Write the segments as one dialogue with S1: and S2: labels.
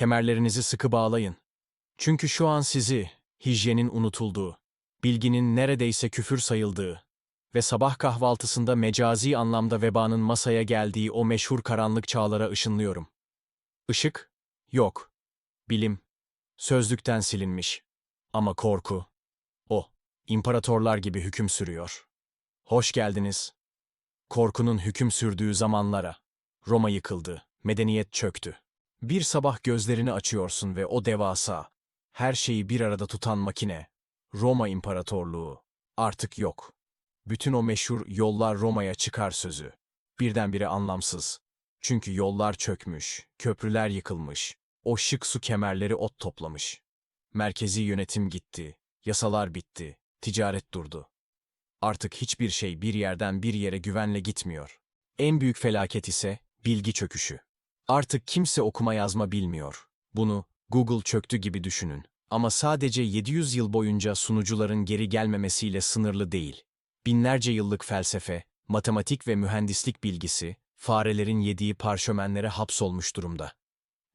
S1: kemerlerinizi sıkı bağlayın. Çünkü şu an sizi, hijyenin unutulduğu, bilginin neredeyse küfür sayıldığı ve sabah kahvaltısında mecazi anlamda vebanın masaya geldiği o meşhur karanlık çağlara ışınlıyorum. Işık? Yok. Bilim. Sözlükten silinmiş. Ama korku. O. imparatorlar gibi hüküm sürüyor. Hoş geldiniz. Korkunun hüküm sürdüğü zamanlara. Roma yıkıldı, medeniyet çöktü. Bir sabah gözlerini açıyorsun ve o devasa, her şeyi bir arada tutan makine, Roma İmparatorluğu, artık yok. Bütün o meşhur yollar Roma'ya çıkar sözü. Birdenbire anlamsız. Çünkü yollar çökmüş, köprüler yıkılmış, o şık su kemerleri ot toplamış. Merkezi yönetim gitti, yasalar bitti, ticaret durdu. Artık hiçbir şey bir yerden bir yere güvenle gitmiyor. En büyük felaket ise bilgi çöküşü. Artık kimse okuma yazma bilmiyor. Bunu Google çöktü gibi düşünün. Ama sadece 700 yıl boyunca sunucuların geri gelmemesiyle sınırlı değil. Binlerce yıllık felsefe, matematik ve mühendislik bilgisi, farelerin yediği parşömenlere hapsolmuş durumda.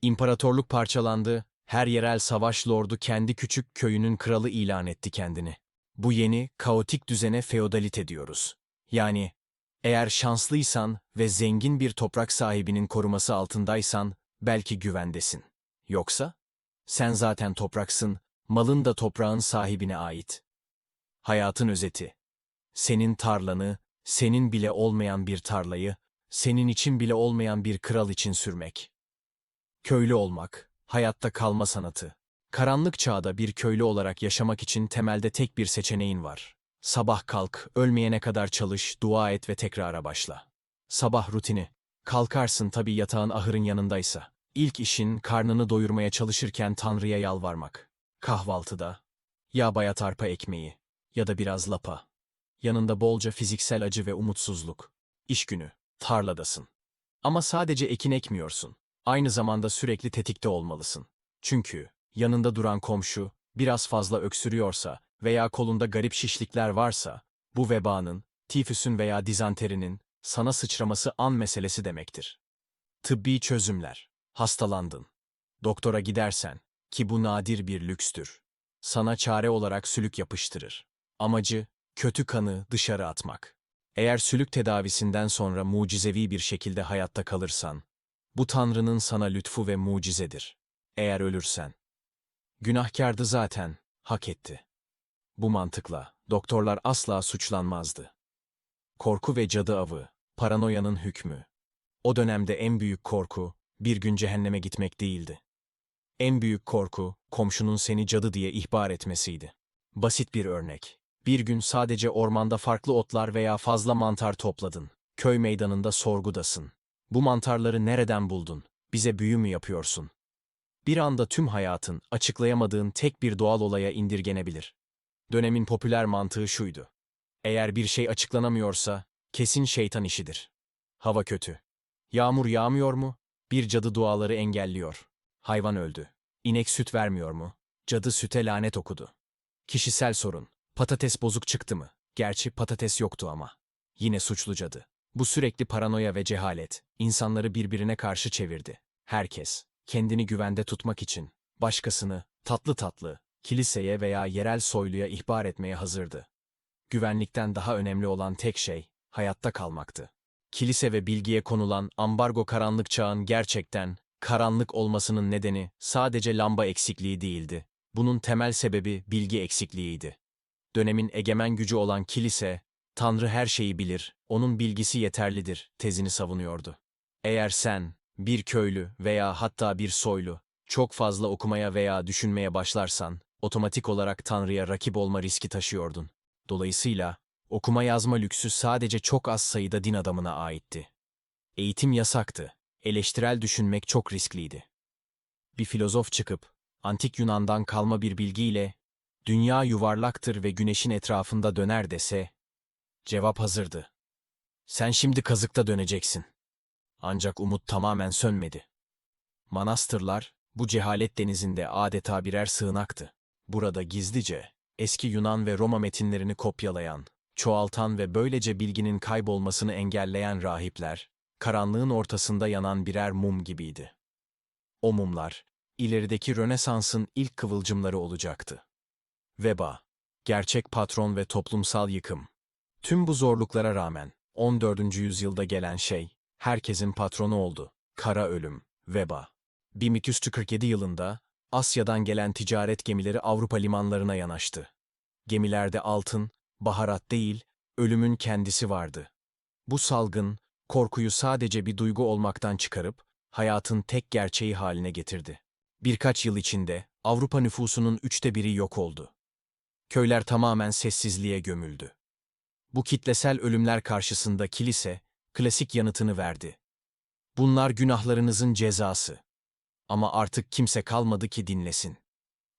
S1: İmparatorluk parçalandı, her yerel savaş lordu kendi küçük köyünün kralı ilan etti kendini. Bu yeni, kaotik düzene feodalite diyoruz. Yani, eğer şanslıysan ve zengin bir toprak sahibinin koruması altındaysan, belki güvendesin. Yoksa, sen zaten topraksın, malın da toprağın sahibine ait. Hayatın özeti. Senin tarlanı, senin bile olmayan bir tarlayı, senin için bile olmayan bir kral için sürmek. Köylü olmak, hayatta kalma sanatı. Karanlık çağda bir köylü olarak yaşamak için temelde tek bir seçeneğin var. Sabah kalk, ölmeyene kadar çalış, dua et ve tekrara başla. Sabah rutini. Kalkarsın tabii yatağın ahırın yanındaysa. İlk işin karnını doyurmaya çalışırken Tanrı'ya yalvarmak. Kahvaltıda. Ya bayat arpa ekmeği ya da biraz lapa. Yanında bolca fiziksel acı ve umutsuzluk. İş günü. Tarladasın. Ama sadece ekin ekmiyorsun. Aynı zamanda sürekli tetikte olmalısın. Çünkü yanında duran komşu biraz fazla öksürüyorsa veya kolunda garip şişlikler varsa, bu vebanın, tifüsün veya dizanterinin sana sıçraması an meselesi demektir. Tıbbi çözümler. Hastalandın. Doktora gidersen, ki bu nadir bir lükstür. Sana çare olarak sülük yapıştırır. Amacı, kötü kanı dışarı atmak. Eğer sülük tedavisinden sonra mucizevi bir şekilde hayatta kalırsan, bu Tanrı'nın sana lütfu ve mucizedir. Eğer ölürsen. Günahkardı zaten, hak etti. Bu mantıkla, doktorlar asla suçlanmazdı. Korku ve cadı avı, paranoyanın hükmü. O dönemde en büyük korku, bir gün cehenneme gitmek değildi. En büyük korku, komşunun seni cadı diye ihbar etmesiydi. Basit bir örnek. Bir gün sadece ormanda farklı otlar veya fazla mantar topladın. Köy meydanında sorgudasın. Bu mantarları nereden buldun? Bize büyü mü yapıyorsun? Bir anda tüm hayatın, açıklayamadığın tek bir doğal olaya indirgenebilir. Dönemin popüler mantığı şuydu. Eğer bir şey açıklanamıyorsa, kesin şeytan işidir. Hava kötü. Yağmur yağmıyor mu? Bir cadı duaları engelliyor. Hayvan öldü. İnek süt vermiyor mu? Cadı süte lanet okudu. Kişisel sorun. Patates bozuk çıktı mı? Gerçi patates yoktu ama. Yine suçlu cadı. Bu sürekli paranoya ve cehalet, insanları birbirine karşı çevirdi. Herkes, kendini güvende tutmak için, başkasını, tatlı tatlı, kiliseye veya yerel soyluya ihbar etmeye hazırdı. Güvenlikten daha önemli olan tek şey, hayatta kalmaktı. Kilise ve bilgiye konulan ambargo karanlık çağın gerçekten, karanlık olmasının nedeni sadece lamba eksikliği değildi. Bunun temel sebebi bilgi eksikliğiydi. Dönemin egemen gücü olan kilise, Tanrı her şeyi bilir, onun bilgisi yeterlidir, tezini savunuyordu. Eğer sen, bir köylü veya hatta bir soylu, çok fazla okumaya veya düşünmeye başlarsan, otomatik olarak Tanrı'ya rakip olma riski taşıyordun. Dolayısıyla, okuma yazma lüksü sadece çok az sayıda din adamına aitti. Eğitim yasaktı, eleştirel düşünmek çok riskliydi. Bir filozof çıkıp, antik Yunan'dan kalma bir bilgiyle, dünya yuvarlaktır ve güneşin etrafında döner dese, cevap hazırdı. Sen şimdi kazıkta döneceksin. Ancak umut tamamen sönmedi. Manastırlar, bu cehalet denizinde adeta birer sığınaktı. Burada gizlice, eski Yunan ve Roma metinlerini kopyalayan, çoğaltan ve böylece bilginin kaybolmasını engelleyen rahipler, karanlığın ortasında yanan birer mum gibiydi. O mumlar, ilerideki Rönesans'ın ilk kıvılcımları olacaktı. Veba, gerçek patron ve toplumsal yıkım. Tüm bu zorluklara rağmen 14. yüzyılda gelen şey, herkesin patronu oldu. Kara ölüm, veba. 1247 yılında Asya'dan gelen ticaret gemileri Avrupa limanlarına yanaştı. Gemilerde altın, baharat değil, ölümün kendisi vardı. Bu salgın, korkuyu sadece bir duygu olmaktan çıkarıp, hayatın tek gerçeği haline getirdi. Birkaç yıl içinde Avrupa nüfusunun üçte biri yok oldu. Köyler tamamen sessizliğe gömüldü. Bu kitlesel ölümler karşısında kilise, klasik yanıtını verdi. Bunlar günahlarınızın cezası. Ama artık kimse kalmadı ki dinlesin.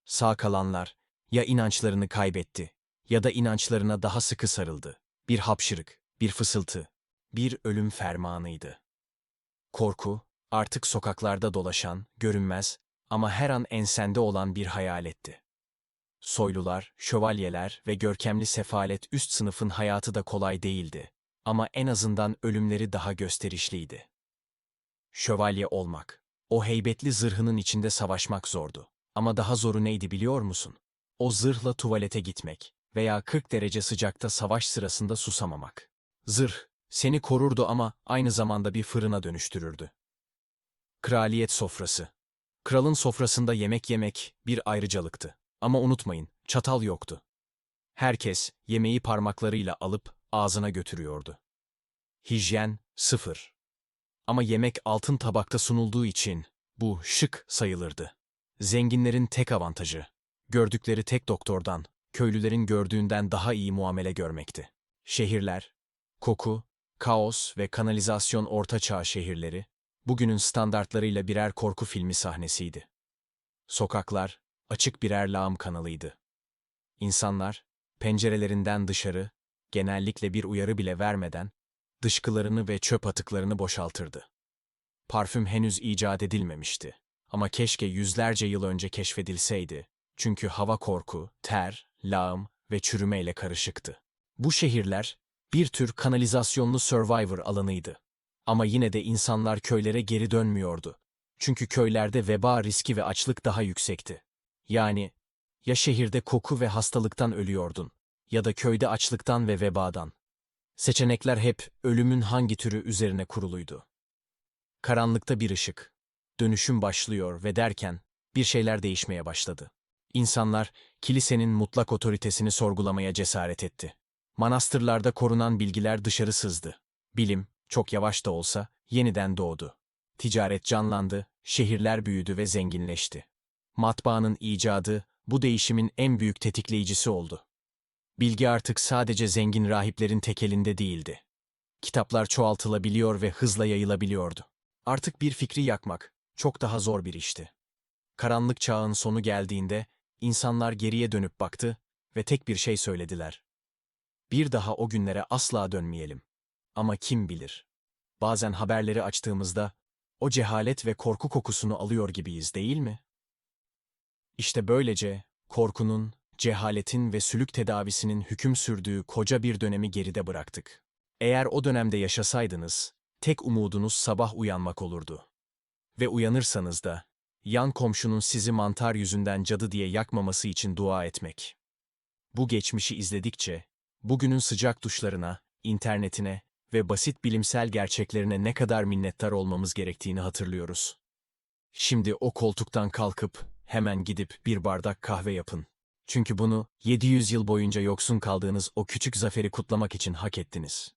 S1: Sağ kalanlar ya inançlarını kaybetti ya da inançlarına daha sıkı sarıldı. Bir hapşırık, bir fısıltı, bir ölüm fermanıydı. Korku, artık sokaklarda dolaşan, görünmez ama her an ensende olan bir hayaletti. Soylular, şövalyeler ve görkemli sefalet üst sınıfın hayatı da kolay değildi. Ama en azından ölümleri daha gösterişliydi. Şövalye olmak, o heybetli zırhının içinde savaşmak zordu. Ama daha zoru neydi biliyor musun? O zırhla tuvalete gitmek veya 40 derece sıcakta savaş sırasında susamamak. Zırh, seni korurdu ama aynı zamanda bir fırına dönüştürürdü. Kraliyet sofrası. Kralın sofrasında yemek yemek bir ayrıcalıktı. Ama unutmayın, çatal yoktu. Herkes yemeği parmaklarıyla alıp ağzına götürüyordu. Hijyen sıfır. Ama yemek altın tabakta sunulduğu için bu şık sayılırdı. Zenginlerin tek avantajı, gördükleri tek doktordan, köylülerin gördüğünden daha iyi muamele görmekti. Şehirler, koku, kaos ve kanalizasyon ortaçağ şehirleri, bugünün standartlarıyla birer korku filmi sahnesiydi. Sokaklar, açık birer lağım kanalıydı. İnsanlar, pencerelerinden dışarı, genellikle bir uyarı bile vermeden, dışkılarını ve çöp atıklarını boşaltırdı. Parfüm henüz icat edilmemişti. Ama keşke yüzlerce yıl önce keşfedilseydi. Çünkü hava korku, ter, lağım ve çürümeyle karışıktı. Bu şehirler bir tür kanalizasyonlu survivor alanıydı. Ama yine de insanlar köylere geri dönmüyordu. Çünkü köylerde veba riski ve açlık daha yüksekti. Yani ya şehirde koku ve hastalıktan ölüyordun ya da köyde açlıktan ve vebadan. Seçenekler hep ölümün hangi türü üzerine kuruluydu. Karanlıkta bir ışık. Dönüşüm başlıyor ve derken bir şeyler değişmeye başladı. İnsanlar kilisenin mutlak otoritesini sorgulamaya cesaret etti. Manastırlarda korunan bilgiler dışarı sızdı. Bilim, çok yavaş da olsa, yeniden doğdu. Ticaret canlandı, şehirler büyüdü ve zenginleşti. Matbaanın icadı bu değişimin en büyük tetikleyicisi oldu. Bilgi artık sadece zengin rahiplerin tek elinde değildi. Kitaplar çoğaltılabiliyor ve hızla yayılabiliyordu. Artık bir fikri yakmak çok daha zor bir işti. Karanlık çağın sonu geldiğinde insanlar geriye dönüp baktı ve tek bir şey söylediler. Bir daha o günlere asla dönmeyelim. Ama kim bilir? Bazen haberleri açtığımızda o cehalet ve korku kokusunu alıyor gibiyiz değil mi? İşte böylece korkunun, cehaletin ve sülük tedavisinin hüküm sürdüğü koca bir dönemi geride bıraktık. Eğer o dönemde yaşasaydınız, tek umudunuz sabah uyanmak olurdu. Ve uyanırsanız da, yan komşunun sizi mantar yüzünden cadı diye yakmaması için dua etmek. Bu geçmişi izledikçe, bugünün sıcak duşlarına, internetine ve basit bilimsel gerçeklerine ne kadar minnettar olmamız gerektiğini hatırlıyoruz. Şimdi o koltuktan kalkıp hemen gidip bir bardak kahve yapın. Çünkü bunu 700 yıl boyunca yoksun kaldığınız o küçük zaferi kutlamak için hak ettiniz.